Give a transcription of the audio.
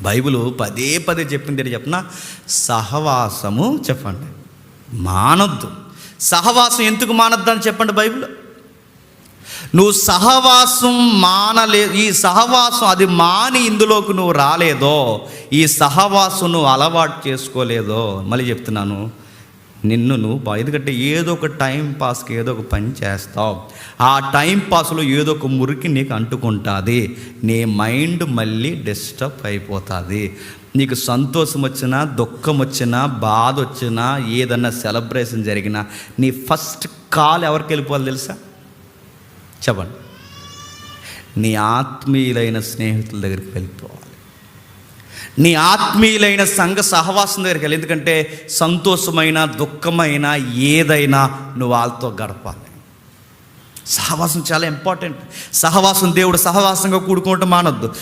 Bible పదే పదే చెప్పింది ఏంటి చెప్పిన సహవాసము చెప్పండి. మానద్దు. సహవాసం ఎందుకు మానద్దు అని చెప్పండి బైబిల్? నువ్వు సహవాసం మానలే ఈ సహవాసం అది మాని ఇందులోకి నువ్వు రాలేదో ఈ సహవాసం నువ్వు అలవాటు చేసుకోలేదో మళ్ళీ చెప్తున్నాను. నిన్ను నువ్వు ఎందుకంటే ఏదో ఒక టైం పాస్కి ఏదో ఒక పని చేస్తావు. ఆ టైం పాస్లో ఏదో ఒక మురికి నీకు అంటుకుంటుంది. నీ మైండ్ మళ్ళీ డిస్టర్బ్ అయిపోతుంది. నీకు సంతోషం వచ్చినా దుఃఖం వచ్చినా బాధ వచ్చినా ఏదన్నా సెలబ్రేషన్ జరిగినా నీ ఫస్ట్ కాల్ ఎవరికి వెళ్ళిపోవాలి తెలుసా? చెప్పండి. నీ ఆత్మీయులైన స్నేహితుల దగ్గరికి వెళ్ళిపోవాలి. నీ ఆత్మీయులైన సంఘ సహవాసం దగ్గరికి వెళ్ళి. ఎందుకంటే సంతోషమైన దుఃఖమైన ఏదైనా నువ్వు వాళ్ళతో గడపాలి. సహవాసం చాలా ఇంపార్టెంట్ సహవాసం దేవుడు సహవాసంగా కూడుకోవటం మానొద్దు.